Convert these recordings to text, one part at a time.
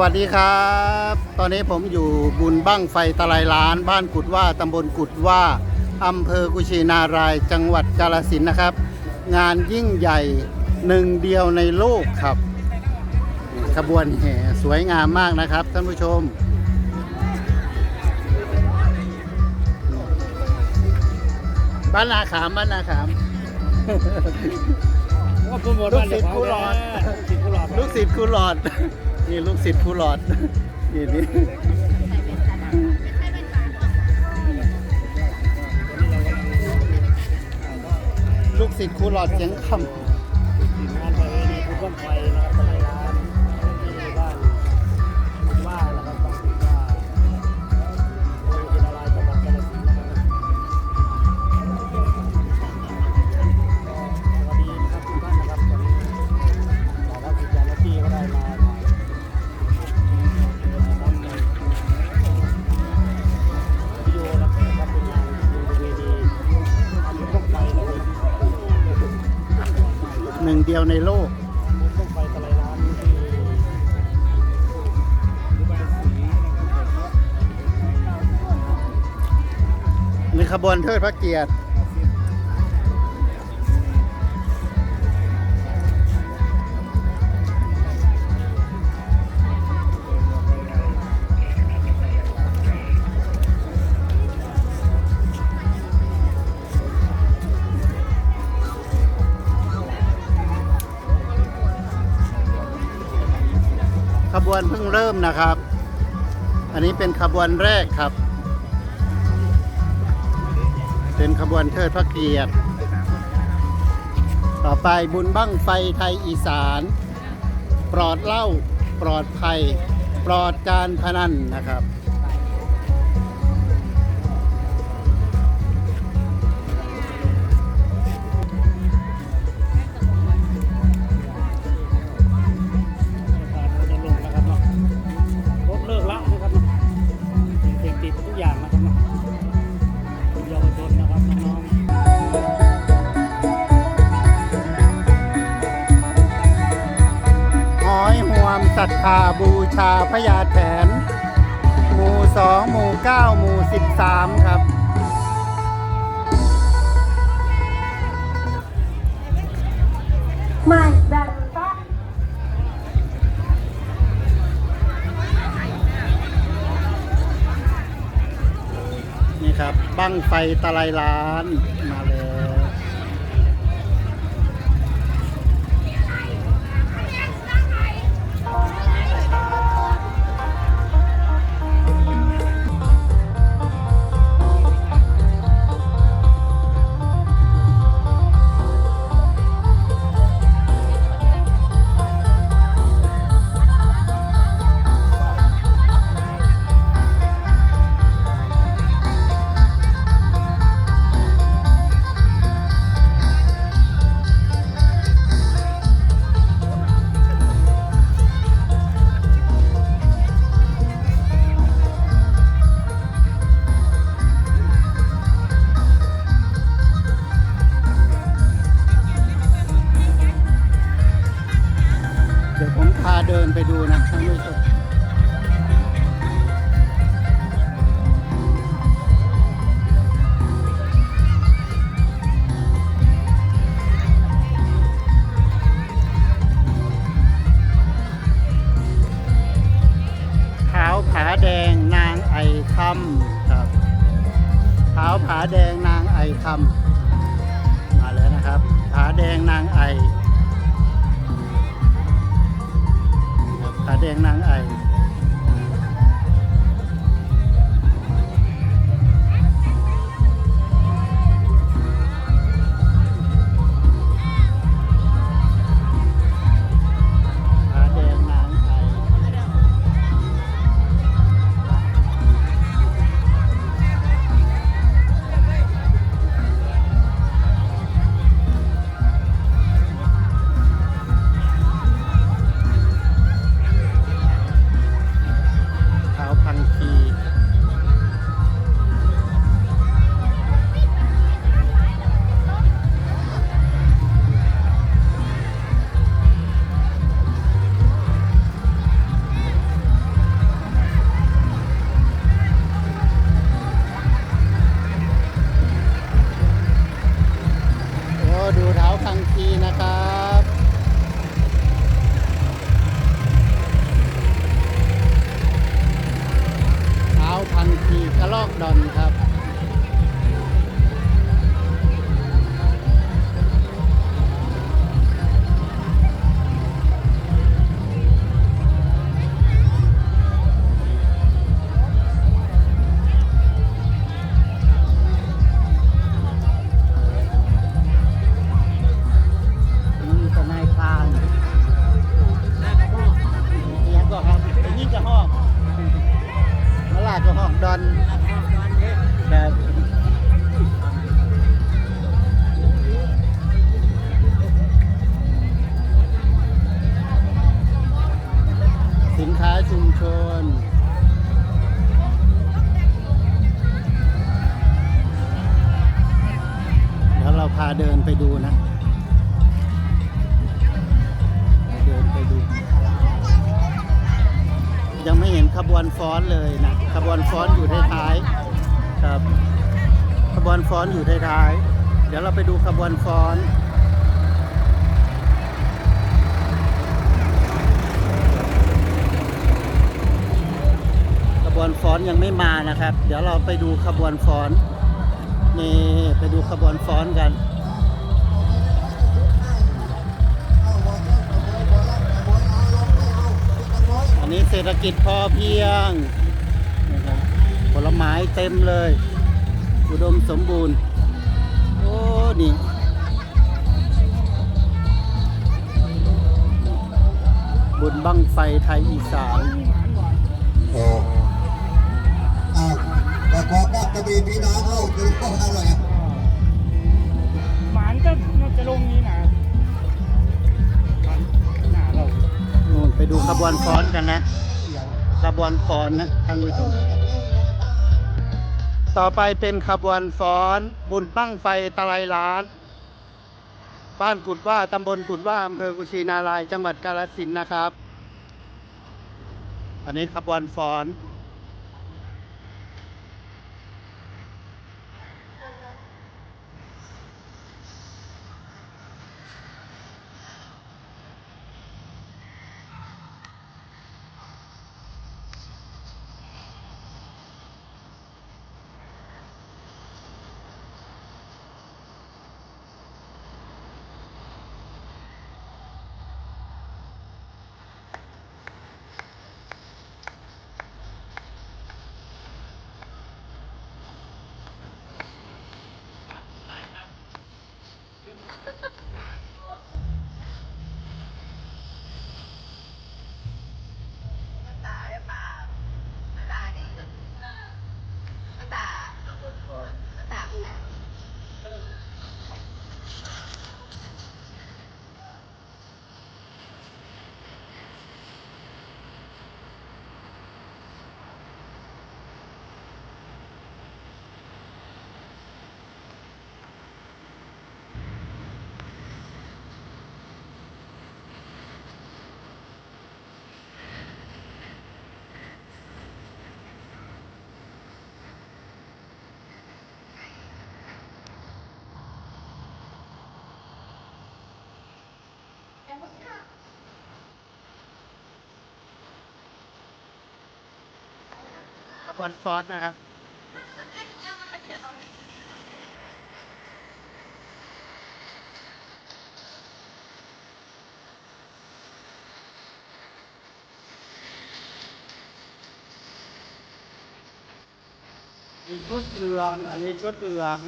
วัสดีครับ ตอนนี้ผมอยู่บุญบั้งไฟตะไลล้าน บ้านกุดว่าตำบลกุดว่าอำเภอกุชินาราย จังหวัดกาลสินธุ์นะครับ งานยิ่งใหญ่หนึ่งเดียวในโลกครับนี่ขบวนแห่สวยงามมากนะครับท่านผู้ชม บ้านนาขามบ้านนาขามว่าโปรโมทบ้านเดี๋ยวเขาลูกศิษย์ครูหลอดลูกศิษย์ครูหลอด นี่ลูกศิษย์ผู้หลอด นี่นี่ลูกศิษย์ครูหลอดเสียงคงานประเพณีคุณต้นไฟนะครับ หนึ่งเดียวในโลกต้องไปตะไลร้านที่ในขบวนเทิดพระเกียรติ วนเพิ่งเริ่มนะครับ อันนี้เป็นขบวนแรกครับ เป็นขบวนเทิดพระเกียรติ ต่อไปบุญบั้งไฟไทยอีสาน ปลอดเหล้าปลอดภัย ปลอดการพนันนะครับ รัทธาบูชาพญาแถน หมู่สองหมู่เก้าหมู่สิบสามครับ ไม่ดันตะนี่ครับบั้งไฟตะไลล้านมาแล้ว คำครับเท้าผาแดงนางไอคำมาแล้วนะครับ ผาแดงนางไอครับผาแดงนางไอ อกดอนครับาพาเดินไปดูนะเดินไปดู ยังไม่เห็นขบวนฟ้อนเลยนะขบวนฟ้อนอยู่ท้ายๆครับ ขบวนฟ้อนอยู่ท้ายๆเดี๋ยวเราไปดูขบวนฟ้อนขบวนฟ้อนยังไม่มานะครับ เดี๋ยวเราไปดูขบวนฟ้อนนี่ไปดูขบวนฟ้อนกัน นนี้เศรษฐกิจพอเพียงนะครับผลไม้เต็มเลย อุดมสมบูรณ์ โอ้ นี่บุญบังไฟไทยอีสานโอ้อ้าวแต่ขอบ้านจะมีพี่น้องเข้าดูเข้ามาหน่อยอะหมานก็น่าจะลงนี้นะ ไปดูขบวนฟ้อนกันนะขบวนฟ้อนนะทางผู้ชมต่อไปเป็นขบวนฟ้อนบุญบั้งไฟตะไลล้าน บ้านกุดว่าตำบลกุดว่าอำเภอกุชินารายจังหวัดกาฬสินธุ์นะครับ อันนี้ขบวนฟ้อน บวนฟอนนะครับชุดเหลืองอันนี้ชุดเหลือง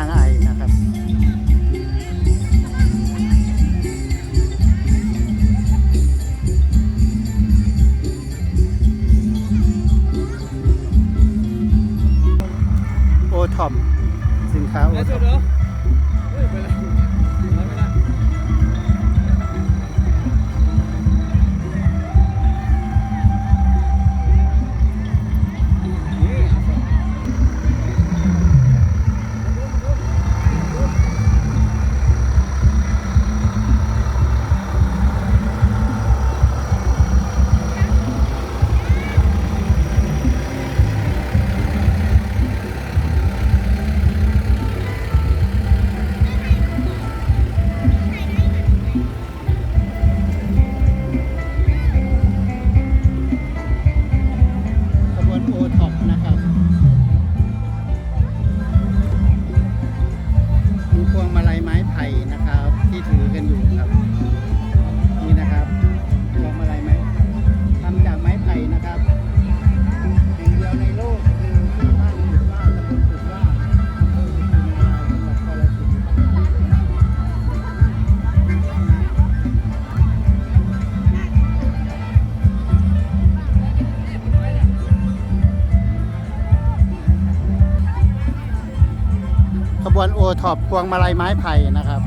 างไอนะครับโอทอมสินค้าโอทอม ขอบพวงมาลัยไม้ไผ่นะครับ